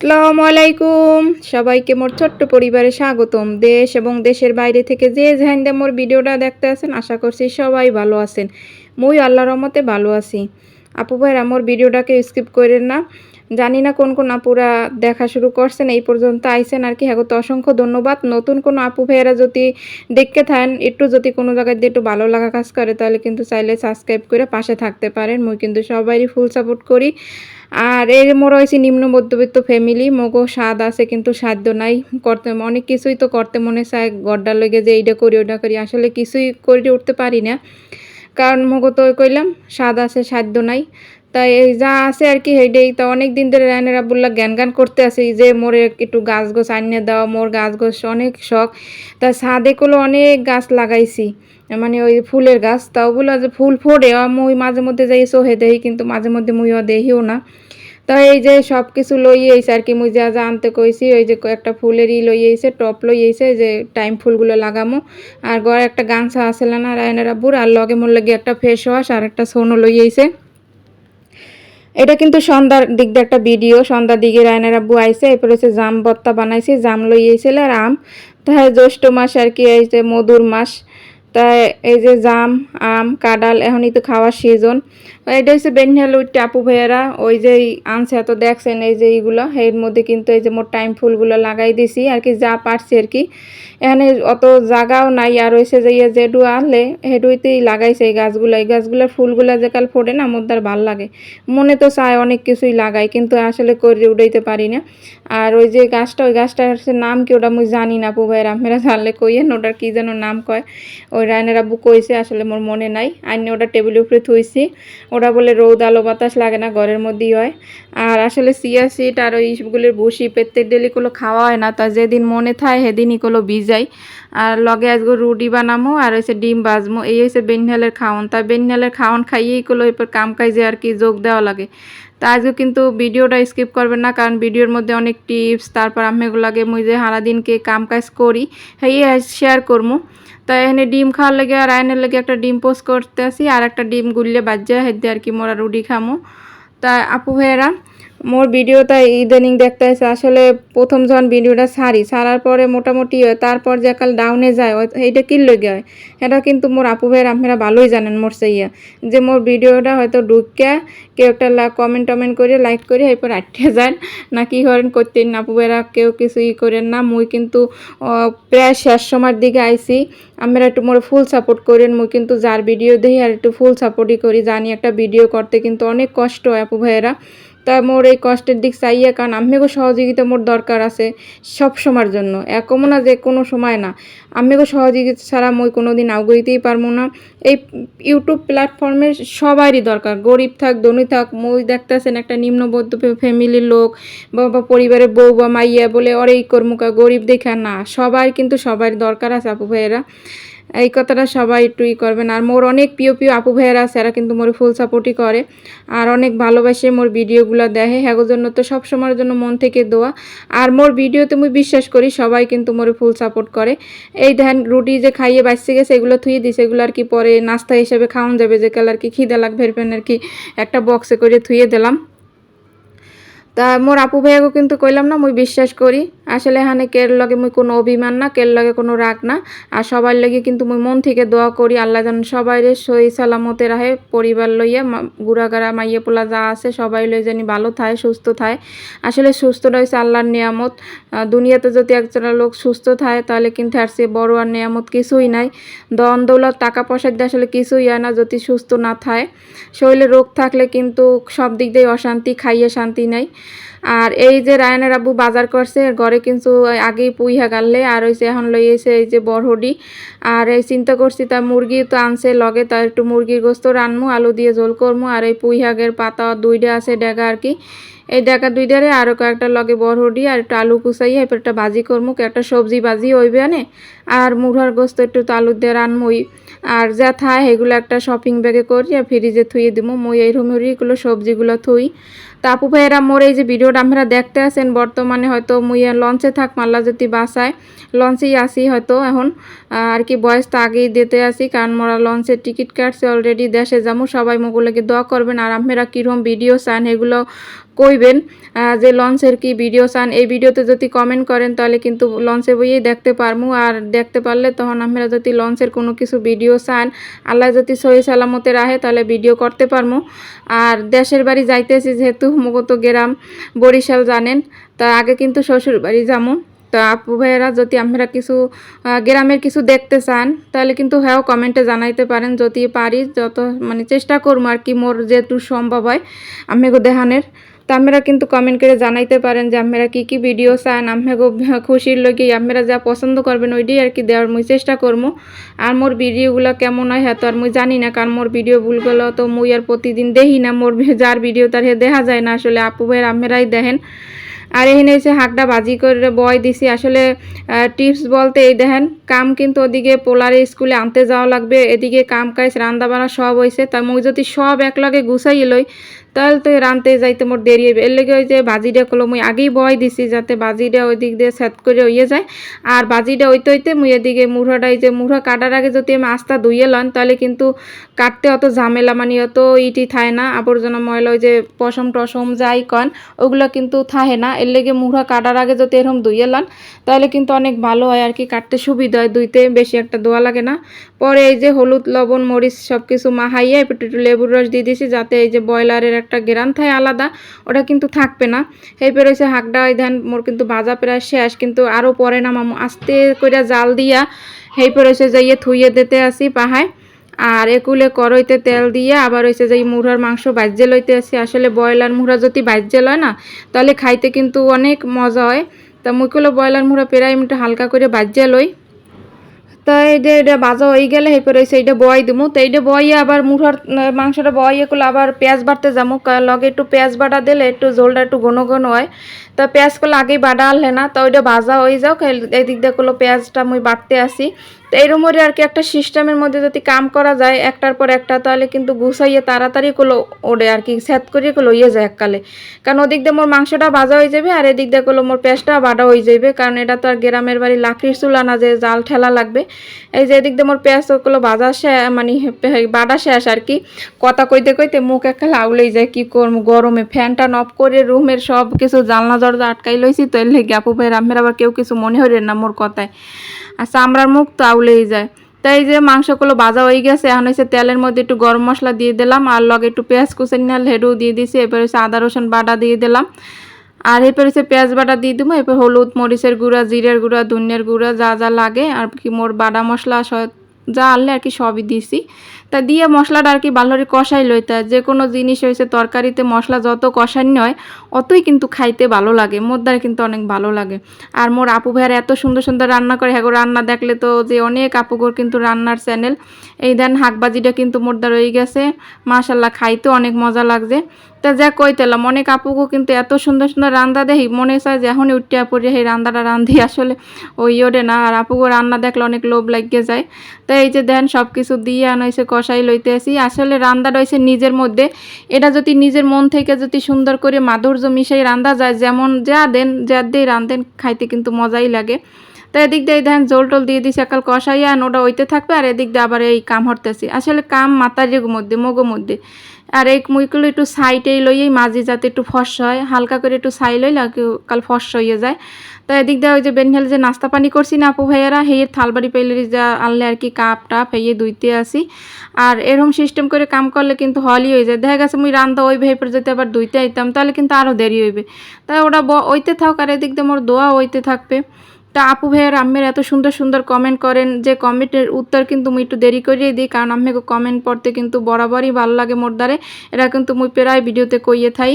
আসসালামু আলাইকুম। সবাইকে মোর ছোট্ট পরিবারে স্বাগতম। দেশ এবং দেশের বাইরে থেকে যে জাহিন্দা মোর ভিডিওটা দেখতে আছেন, আশা করছি সবাই ভালো আছেন। মই আল্লাহর রহমতে ভালো আছি। আপু ভাইরা, মোর ভিডিওটাকে স্কিপ করেন না। জানি না কোন কোন আপুরা দেখা শুরু করছেন, এই পর্যন্ত আইছেন আর কি। হ্যাঁ তো অসংখ্য ধন্যবাদ। নতুন কোনো আপু ভাইয়েরা যদি দেখতে থাকেন, একটু যদি কোনো জায়গায় দিয়ে একটু ভালো লাগা কাজ করে, তাহলে কিন্তু চাইলে সাবস্ক্রাইব করে পাশে থাকতে পারেন। মুই কিন্তু সবারই ফুল সাপোর্ট করি। আর এর মোর হয়েছে নিম্ন মধ্যবিত্ত ফ্যামিলি মগো স্বাদ আছে কিন্তু সাধ্য নাই। করতে, অনেক কিছুই তো করতে মনে চায়। গড্ডার লেগে যে এইটা করি ওটা করি, আসলে কিছুই করে উঠতে পারি না। কারণ মগো তো কইলাম, স্বাদ আছে, সাধ্য নাই। তাই এই যা আছে আর কি, হেডেই। তো অনেক দিন ধরে রায়নের আবুল্লাহ জ্ঞান গান করতে আছে যে মোরে একটু গাছ গোছ আনিয়ে দেওয়া, মোর গাছ গোছ অনেক শখ। তা ছাদে গুলো অনেক গাছ লাগাইছি মানে ওই ফুলের গাছ। তা ওগুলো যে ফুল ফোড়ে মুই মাঝে মধ্যে যাই সোহে দেই কিন্তু মাঝে মধ্যে মুইও দেহিও না। তা এই যে সব কিছু লই এইছে আর কি, মুই যা যা আনতে কইছি, ওই যে একটা ফুলেরই লই এইছে টপ লই এইছে যে টাইম ফুলগুলো লাগামো। আর ঘরে একটা গামছা আসলে না রায়নের আব্বুর, আর লগে মোর লাগে একটা ফেস ওয়াশ আর একটা সোনো লই এইছে এটা কিন্তু সন্ধ্যার দিক দিয়ে একটা ভিডিও। সন্ধ্যার দিকে রায়নার আব্বু আইসে এরপরে হচ্ছে জাম বত্তা বানাইছে, জাম লইয়েছিল আর আম। তাই জ্যৈষ্ঠ মাস আর কি, এই যে মধুর মাস। তাই এই যে জাম, আম কাডাল এখনই তো খাওয়ার সিজন এটা হচ্ছে ওই টাপু ভাইয়ারা। ওই যে আনছে, এত দেখছেন এই যে এইগুলো। এর মধ্যে কিন্তু এই যে মোট টাইম ফুলগুলো লাগাই দিছি, আর কি যা পারছি আর কি। এখানে অত জাগাও নাই, আর হয়েছে যে ইয়ে যেডু আনলে, হেডুইতেই লাগাইছে এই গাছগুলো। এই গাছগুলোর ফুলগুলো যে কাল ফোটে না মোদ্দার ভালো লাগে। মনে তো চায় অনেক কিছুই লাগাই, কিন্তু আসলে করে উঠাইতে পারি না। আর ওই যে গাছটা, ওই গাছটার নাম কি ওটা মুই জানি না পু ভাইয়ের আপনারা জানলে কইয়েন, ওটার কি যেন নাম কয়। ওই রায়নের আব্বু কইছে, আসলে মোর মনে নাই। আইনে ওটা টেবিলের উপরে থুইছি। ওরা বলে রোদ, আলো, বাতাস লাগে না, ঘরের মধ্যেই হয়। আর আসলে সিয়া সিট আর ওই সবগুলির ভুসি প্রত্যেক ডেলিগুলো খাওয়া হয় না, তা যেদিন মনে থাকে সেদিনই গুলো ভিজাই। আর লগে আজকে রুটি বানামো, আর হচ্ছে ডিম বাজমো এই হয়েছে বেনহালের খাওয়ান তা বেনহালের খাওয়ান খাইয়েই গুলো এরপর কাম কাজে আর কি যোগ দেওয়া লাগে। তা আজকে কিন্তু ভিডিওটা স্কিপ করবেন না, কারণ ভিডিওর মধ্যে অনেক টিপস, তারপর আমি এগুলাকে মুই যে সারাদিনকে কাম কাজ করি সেই শেয়ার করব তাই এখানে ডিম খাওয়ার লেগে আর আয়নের লাগে একটা ডিম পোস্ট করতে আসি, আর একটা ডিম গুললে বাজ্যা হেদে আর কি মোরা রুটি খামো। তা আপু ভাইয়েরা মোর ভিডিওটা ইদানিং দেখতে আসে আসলে প্রথম যখন ভিডিওটা সারি, সারার পরে মোটামুটি তারপর যে কাল ডাউনে যায় এইটা কি লগে হয়? এটা কিন্তু মোর আপু ভাইয়ের আপনারা ভালোই জানেন মোর সেইয়া যে মোর ভিডিওটা হয়তো ঢুকিয়া কেউ একটা কমেন্ট টমেন্ট করে লাইক করে এরপর আটকে যান। না কি করেন, করতেন না আপু ভাইয়েরা কেউ কিছুই করেন না। মুই কিন্তু প্রায় শেষ সময়ের দিকে আইসি আমরা একটু মোর ফুল সাপোর্ট করেন, মুই কিন্তু যার ভিডিও দেখি আর একটু ফুল সাপোর্টই করি। জানি একটা ভিডিও করতে কিন্তু অনেক কষ্ট হয় আপু ভাইয়েরা। তা মোর এই কষ্টের দিক চাইয়া, কারণ আমিগো সহযোগিতা মোর দরকার আছে সব সময়ের জন্য। একমো না যে কোনো সময় না। আমিগো সহযোগিতা ছাড়া মই কোনো দিন আগুইতেই পারব না। এই ইউটিউব প্ল্যাটফর্মে সবারই দরকার। গরিব থাক, ধনী থাক, মই দেখতেছেন একটা নিম্নবদ্ধ ফ্যামিলির লোক, বা পরিবারের বউ বা মাইয়া বলে এই কর্মকা গরিব দেখা না। সবাই কিন্তু সবারই দরকার আছে, আপু ভাইয়েরা। এই কথাটা সবাই একটু ই করবেন। আর মোর অনেক প্রিয় প্রিয় আপু ভাইয়েরা আছে, এরা কিন্তু মোর ফুল সাপোর্টই করে। আর অনেক ভালোবাসে মোর ভিডিওগুলো দেখে। হ্যাঁ জন্য তো সব সময়ের জন্য মন থেকে দোয়া। আর মোর ভিডিওতে মুই বিশ্বাস করি সবাই কিন্তু মোরে ফুল সাপোর্ট করে। এই ধ্যান রুটি যে খাইয়ে বাঁচতে গেছে, এগুলো থুয়ে দিছে, এগুলো আর কি পরে নাস্তা হিসেবে খাওয়ান যাবে। যে কাল আর কি খিদে লাগবে আর কি একটা বক্সে করে থুয়ে দিলাম। তা মোর আপু ভাইয়াকে কিন্তু কইলাম না, মুই বিশ্বাস করি। আসলে এখানে কের লগে মুই কোনো অভিমান না, কের লগে কোনো রাগ না। আর সবার লগে কিন্তু মুই মন থেকে দোয়া করি, আল্লাহ যেন সবাই রে সই সালামতে রাহে, পরিবার লইয়া গুড়াগাড়া মাইয়া পোলা যা আছে, সবাই লই জানি ভালো থায়, সুস্থ থায়। আসলে সুস্থ হয়েছে আল্লাহর নিয়ামত। দুনিয়াতে যদি একজন লোক সুস্থ থাকে তাহলে কিন্তু আর সে বড় আর নিয়ামত কিছুই নাই। দন দৌলত, টাকা, পয়সা দিয়ে আসলে কিছুই হয় না যদি সুস্থ না থাকে শরীরে রোগ থাকলে কিন্তু সব দিক দিয়ে অশান্তি, খাইয়ে শান্তি নাই। আর এই যে রায়নের আব্বু বাজার করছে, ঘরে কিন্তু আগেই পুইহা গাললে আর হয়েছে এখন লইয়েছে এই যে বরহডি, আর এই চিন্তা করছি তা মুরগি তো আনছে লগে তার একটু মুরগির গোস্ত রানমু, আলু দিয়ে ঝোল করমু, আর এই পুইহাগের পাতা দুইটা আছে ডেগা আর কি। এই ডেকা দুইটারে আরও কয়েকটা লগে বরহডি, আর একটু আলু কুচাই এরপর একটা ভাজি করমু একটা সবজি ভাজি হইবে আনে, আর মুড়ার গোস্ত একটু আলু দিয়ে রানমুই। আর যা থায় সেগুলো একটা শপিং ব্যাগে করি আর ফ্রিজে থুয়ে দিব মই এই রুমেরই এগুলো সবজিগুলো থুই। তা আপু ভাইয়েরা, মোর এই যে ভিডিওটা আপনারা দেখতে আছেন, বর্তমানে হয়তো মুই লঞ্চে থাক, মাল্লা যদি বাসায়, লঞ্চেই আসি হয়তো এখন। আর কি বয়স তো আগেই দিতে আসি কারণ মোরা লঞ্চের টিকিট কাটছে অলরেডি দেশে যাব সবাই মোগুলোকে দোয়া করবেন। আর আপনারা কীরকম ভিডিও চান, এগুলো কইবেন। যে লঞ্চের কি ভিডিও চান, এই ভিডিওতে যদি কমেন্ট করেন, তাহলে কিন্তু লঞ্চে বইয়েই দেখতে পারমু। আর দেখতে পারলে তখন আপনারা যদি লঞ্চের কোনো কিছু ভিডিও চান, আল্লাহ যদি সহি সালামতে রাখে, তাহলে ভিডিও করতে পারমু। আর দেশের বাড়ি যাইতেছি যেহেতু মগত গ্রাম বরিশাল জানেন। তা আগে কিন্তু শ্বশুর বাড়ি যামো। তো আপু ভাইয়েরা যদি আপনারা কিছু গ্রামের কিছু দেখতে চান, তাহলে কিন্তু হ্যাঁ কমেন্টে জানাইতে পারেন। যদি পারি, যত মানে চেষ্টা করব আর কি, মোর যেহেতু সম্ভব হয় আমি দেখানের তো আপনারা কিন্তু কমেন্ট করে জানাইতে পারেন যে আপনারা কি কি ভিডিও চান, আপনাকে খুশির লগে আপনারা যা পছন্দ করবেন ওইটাই আর কি দেওয়ার মুই চেষ্টা করব আর মোর ভিডিওগুলো কেমন হয় হ্যাঁ তো আর মুই জানি না, কারণ মোর ভিডিও ভুলগুলো তো মুই আর প্রতিদিন দেখি না, মোর যার ভিডিও তার হে দেখা যায় না, আসলে আপু ভাইয়ের, আপনারাই দেখেন। আর এখানে এসে হাঁকটা বাজি করে বয় দিছি, আসলে টিপস বলতে এই দেখেন, কাম কিন্তু ওদিকে পোলারে স্কুলে আনতে যাওয়া লাগবে, এদিকে কাম কাজ, রান্না বাড়া সব হয়েছে তা মুই যদি সব একলগে গুছাই লই তাহলে তো রানতে যাইতে মোট দেরি হবে এর লেগে ওই যে বাজিটা কলো মুই আগেই বয় দিছি যাতে বাজিটা ওই দিক দিয়ে সেট করে হইয়ে যায়। আর বাজিটা হইতে হইতে মুই এদিকে মুড়াটা, এই যে মুড়া কাটার আগে যদি আমি আস্তা ধুইয়ে লন, তাহলে কিন্তু কাটতে অত ঝামেলা মানে অত ইটি থায় না। আবর্জনা ময়লা, ওই যে পশম টসম যাই কন, ওগুলো কিন্তু থাহে না। এর লেগে মুড়া কাটার আগে যদি এরকম ধুইয়ে লন, তাহলে কিন্তু অনেক ভালো হয় আর কি, কাটতে সুবিধা হয়। দুইতে বেশি একটা দোয়া লাগে না। পরে এই যে হলুদ, লবণ, মরিচ সব কিছু মাহাইয়া একটু লেবুর রস দিয়ে দিছি, যাতে এই যে ব্রয়লারের একটা গেরান থাকে আলাদা, ওটা কিন্তু থাকবে না। এই পেরে হচ্ছে হাঁকটা ওই ধান মোর কিন্তু বাজা প্রায় শেষ, কিন্তু আরও পরে না মামু, আস্তে করে জাল দিয়া সেই পরে হচ্ছে যাইয়ে থুইয়ে দিতে আসি পাহায়, আর একুলে করইতে তেল দিয়ে, আবার হয়েছে যে মুড়ার মাংস বাজ্যে লইতে আসি। আসলে ব্রয়লার মুড়া যদি বাজ্যে লয় না, তাহলে খাইতে কিন্তু অনেক মজা হয়। তা মুইকুলো ব্রয়লার মুড়া পেরাই হালকা করে বাজ্যে লই। তা এইটা এটা বাজা হয়ে গেলে হেপে রয়েছে এইটা বয়াই দিমু। তো এইটা বয়ে আবার মুঠার মাংসটা বয়ে করলে আবার পেঁয়াজ বাড়তে যাব লগে একটু পেঁয়াজ বাটা দিলে একটু ঝোলটা একটু ঘন ঘন হয়। তো পেঁয়াজ করলে আগেই বাটা আনলে না। তো ওইটা ভাজা হয়ে যাও এই দিক দিয়ে করল পেঁয়াজটা মুই বাটতে আসি। তো এরম করে আর কি একটা সিস্টেমের মধ্যে যদি কাম করা যায়, একটার পর একটা তাহলে কিন্তু গুছাইয়ে তাড়াতাড়ি করল ওড়ে আর কি স্যাত করিয়ে করল ইয়ে যায় এককালে। কারণ ওদিক দিয়ে মোর মাংসটা ভাজা হয়ে যাবে আর এদিক দিয়ে করল মোর পেঁয়াজটা বাটা হয়ে যাবে। কারণ এটা তো আর গ্রামের বাড়ি লাকড়ির চুলা না যে জাল ঠেলা লাগবে। এই যে এদিক দিয়ে মোর পেঁয়াজ করল ভাজা শে মানে বাটা শেষ আর কি। কথা কইতে কইতে মুখ একখালে আউলেই যায়, কি করব? গরমে ফ্যানটা নফ করে রুমের সব কিছু জানলা দরজা আটকাই লইছি, তো এর লেগে আপু আমের আবার কেউ কিছু মনে হইলেন না মোর কথায়। আর চামড়ার মুখ তো আউলেই যায়। তাই যে মাংসগুলো ভাজা হয়ে গেছে, এখন হচ্ছে তেলের মধ্যে একটু গরম মশলা দিয়ে দিলাম, আর লগে একটু পেঁয়াজ কুচে নিয়ে হেডু দিয়ে দিছি, এরপর হচ্ছে আদা, রসুন বাটা দিয়ে দিলাম। আর এরপর হচ্ছে পেঁয়াজ বাটা দিয়ে দেবো, এরপর হলুদ মরিচের গুঁড়া, জিরের গুঁড়া, ধনিয়ার গুঁড়া যা যা লাগে, আর কি মোর বাটা মশলা যা আনলে আর কি সবই দিছি। তা দিয়ে মশলাটা আর কি ভালো করে কষাই লইতে হয়। যে কোনো জিনিস হয়েছে তরকারিতে মশলা যত কষানি হয় অতই কিন্তু খাইতে ভালো লাগে। মোর দ্বারা কিন্তু অনেক ভালো লাগে। আর মোর আপু ভাইয়ার এত সুন্দর সুন্দর রান্না করে। হ্যাঁ রান্না দেখলে তো যে অনেক আপুগোর কিন্তু রান্নার চ্যানেল এই দেন হাঁকবাজিটা কিন্তু মোর দ্বারা রয়ে গেছে। মাশাল্লাহ খাইতে অনেক মজা লাগছে। তা যা কইতেলাম অনেক আপুগো কিন্তু এত সুন্দর সুন্দর রান্না দেখি মনে চায় যে এখনই উঠিয়া পড়ে সেই রান্নাটা রান্ধি। আসলে ওই ওঠে না। আর আপুগো রান্না দেখলে অনেক লোভ লাগিয়ে যায়। তো এই যে দেন সব কিছু দিয়ে আনাইছে কষাই লইতে আসি আসলে রান্দা রয়েছে নিজের মধ্যে। এটা যদি নিজের মন থেকে যদি সুন্দর করে মাধুর্য মিশাই রান্দা যায়, যেমন যা দেন, যা দিয়ে রান্ধেন খাইতে কিন্তু মজাই লাগে। তো এদিক দিয়ে দেখেন জোল টোল দিয়ে দিছি, একাল কষাইয়া আর ওটা ওইতে থাকবে আর এদিক দিয়ে আবার এই কাম হরতেছি। আসলে কাম মাতারির মধ্যে, মগো মধ্যে। আর এই মুইগুলো একটু সাইডে লইয়েই মাঝে যাতে একটু ফর্সা হয়, হালকা করে একটু সাই লইলে কাল ফর্সা হয়ে যায়। তো এদিক দিয়ে ওই যে বেনহেল যে নাস্তা পানি করছি না আপু ভাইয়ারা হেয়ের থালবাড়ি পেলে যা আনলে আর কি কাপ টাপ হেয়ে দুইতে আসি। আর এরকম সিস্টেম করে কাম করলে কিন্তু হলই হয়ে যায়। দেখা গেছে মুই রান্না ওই ভেপর যদি আবার ধুইতে আইতাম, তাহলে কিন্তু আরও দেরি হইবে। তাই ওটা ওইতে থাক আর এদিক দিয়ে মোর দোয়া ওইতে থাকবে। তা আপু ভাইয়ের আম্মের এত সুন্দর সুন্দর কমেন্ট করেন যে কমেন্টের উত্তর কিন্তু মুই একটু দেরি করিয়ে দিই, কারণ আম্মেকে কমেন্ট পড়তে কিন্তু বরাবরই ভালো লাগে মোর দ্বারে। এরা কিন্তু মুই প্রায় ভিডিওতে কইয়ে থাই।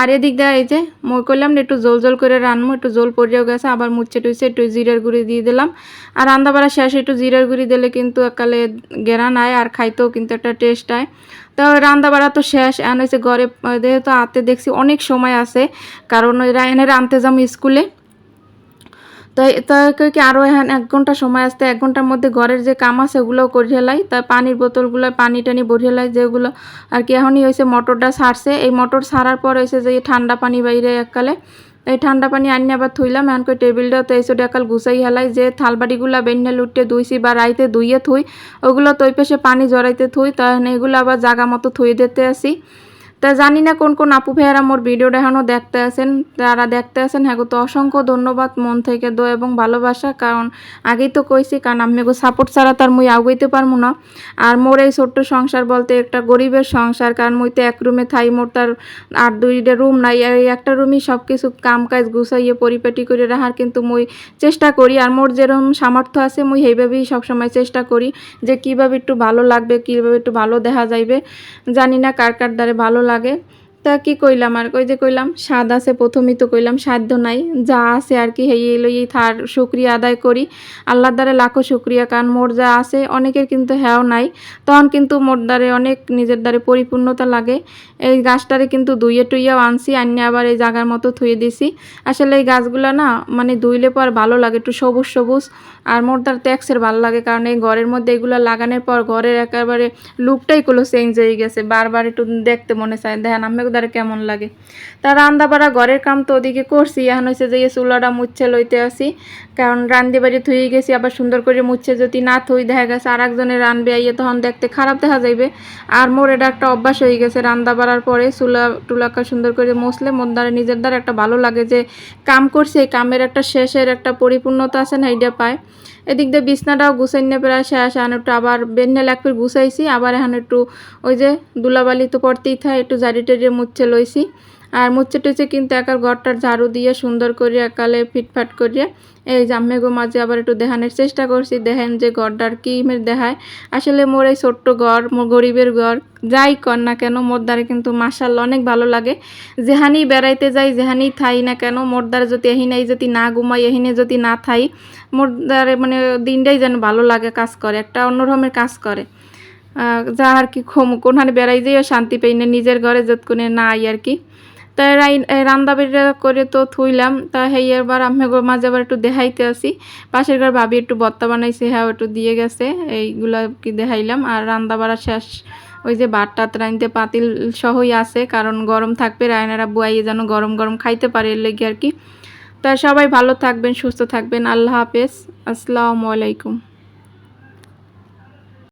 আর এদিক দিয়ে এই যে, মই করলাম একটু জল জল করে রানবো একটু জল পড়িয়েও গেছে, আবার মুচ্ছে টুইছে, একটু জিরার গুঁড়ি দিয়ে দিলাম। আর রান্না বাড়া শেষে একটু জিরার গুঁড়ি দিলে কিন্তু একালে গেরান আয় আর খাইতেও কিন্তু একটা টেস্ট আয়। তো রান্না বাড়া তো শেষ, এন হয়েছে ঘরে যেহেতু আতে দেখছি অনেক সময় আছে, কারণ ওই এনে আনতে যাম স্কুলে। তাই তাকে কি আরও এখন এক ঘণ্টা সময় আসতে, এক ঘণ্টার মধ্যে ঘরের যে কাম আছে ওগুলোও করিয়ে হেলাই তাই পানির বোতলগুলো, পানি টানি ভরে হেলাই যেগুলো আর কি এখনই হয়েছে মোটরটা ছাড়ছে এই মোটর ছাড়ার পর হয়েছে যে ঠান্ডা পানি বাইরে এককালে, এই ঠান্ডা পানি আনি আবার থুইলাম, এখন কই টেবিলটা তো এইসব একাল গুছাই হেলাই, যে থালবাড়িগুলো বেন্যা লুটে ধুইছি বা রাইতে ধুইয়ে থুই, ওগুলো তো ওই পানি জড়াইতে থুই তখন এগুলো আবার জাগা মতো থুই দিতে আসি। তা জানি না কোন কোন আপু ভাইয়ারা মোর ভিডিওটা এখনও দেখতে আছেন। তারা দেখতে আছেন হ্যাঁ তো অসংখ্য ধন্যবাদ মন থেকে দো এবং ভালোবাসা। কারণ আগেই তো কইছি, কারণ আমি সাপোর্ট ছাড়া তার মুই আগাইতে পারব না। আর মোর এই ছোট্ট সংসার বলতে একটা গরিবের সংসার, কারণ মুই তো এক রুমে থাই, মোর তার আর দুইটা রুম নাই। এই একটা রুমই সব কিছু কাম কাজ গুছাইয়ে পরিপাটি করে রাখার কিন্তু মুই চেষ্টা করি। আর মোর যেরকম সামর্থ্য আছে, মুই সেইভাবেই সবসময় চেষ্টা করি যে কীভাবে একটু ভালো লাগবে, কীভাবে একটু ভালো দেখা যাইবে। জানি না কার কার দ্বারে ভালো লাগে। তা কি কইলাম? আর কই যে কইলাম, স্বাদ আছে প্রথমেই তো কইলাম, সাধ্য নাই। যা আছে আর কি, হেই লই থার, শুক্রিয়া আদায় করি। আল্লাহর দ্বারে লাখো শুক্রিয়া, কারণ মোর যা আছে, অনেকের কিন্তু হ্যাও নাই। তখন কিন্তু মোর দ্বারে অনেক নিজের দ্বারে পরিপূর্ণতা লাগে। এই গাছটারে কিন্তু দুইয়ে টুইয়াও আনছি আনিয়ে আবার এই জায়গার মতো থুয়ে দিছি। আসলে এই গাছগুলা না মানে ধুইলে পর ভালো লাগে, একটু সবুজ সবুজ। আর মোর দ্বার ট্যাক্সের ভালো লাগে, কারণ এই ঘরের মধ্যে এগুলো লাগানোর পর ঘরের একেবারে লুকটাই কোনো চেঞ্জ হয়ে গেছে। বারবার একটু দেখতে মনে চায়। দেখেন আমি দ্বারা কেমন লাগে? তা রান্দাবাড়া ঘরের কাম তো ওদিকে করছি, এখন হয়েছে যে এই চুলাটা মুচ্ছে লইতে আসি। কারণ রান্ধি বাড়ি থুয়ে গেছি, আবার সুন্দর করে মুচ্ছে। যদি না থুই, দেখা গেছে আর একজনে রানবে, আইয়ে তখন দেখতে খারাপ দেখা যাইবে। আর মোর এটা একটা অভ্যাস হয়ে গেছে, রান্দা বাড়ার পরে চুলা, টুলাকা সুন্দর করে মসলে মোর দ্বারা নিজের দ্বারা একটা ভালো লাগে যে কাম করছে, এই কামের একটা শেষের একটা পরিপূর্ণতা আছে না, এইটা পায়। এদিক দিয়ে বিছনাটাও গুছাই নিয়ে প্রায় শেষ, এখন একটু আবার বেন্নে লাগফির গুছাইছি, আবার এখন একটু ওই যে দুলাবালি তো পড়তেই থাকে একটু জারি টেরিয়ে মুচ্ছে লইছি। আর মুচ্ছে টুচে কিন্তু একাল ঘরটার ঝাড়ু দিয়ে সুন্দর করে একালে ফিটফাট করিয়ে এই জাম্মে গো মাঝে আবার একটু দেখানোর চেষ্টা করছি। দেখেন যে ঘরটার কি দেখায় আসলে মোর এই ছোট্ট ঘর, মোর গরিবের ঘর, যাই কর না কেন, মোর দ্বারে কিন্তু মাসাল অনেক ভালো লাগে। যেহানি বেড়াইতে যাই যেহানি থাই না কেন, মোর দ্বারে যদি এহিনাই যদি না ঘুমাই, এহিনে যদি না থাই, মোর দ্বারে মানে দিনটাই যেন ভালো লাগে, কাজ করে, একটা অন্যরকমের কাজ করে। যা আর কি খম কোনখানে বেড়াই যাইও শান্তি পাই না, নিজের ঘরে যতক্ষণে না আই আর কি। তা রান্না বাড়িটা করে তো থুইলাম। তা হেই এবার আমি মাঝে আবার একটু দেখাইতে আসি। পাশের ঘর ভাবি একটু বত্তা বানাইছে হ্যাঁ একটু দিয়ে গেছে। এইগুলা কি দেখাইলাম। আর রান্না বাড়া শেষ। ওই যে ভাত টাত রাইনতে পাতিল সহই আছে, কারণ গরম থাকবে রায়নারা বুয়াইয়ে যেন গরম গরম খাইতে পারে এর লেগে আর কি। তা সবাই ভালো থাকবেন, সুস্থ থাকবেন। আল্লাহ হাফেজ। আসসালামু আলাইকুম।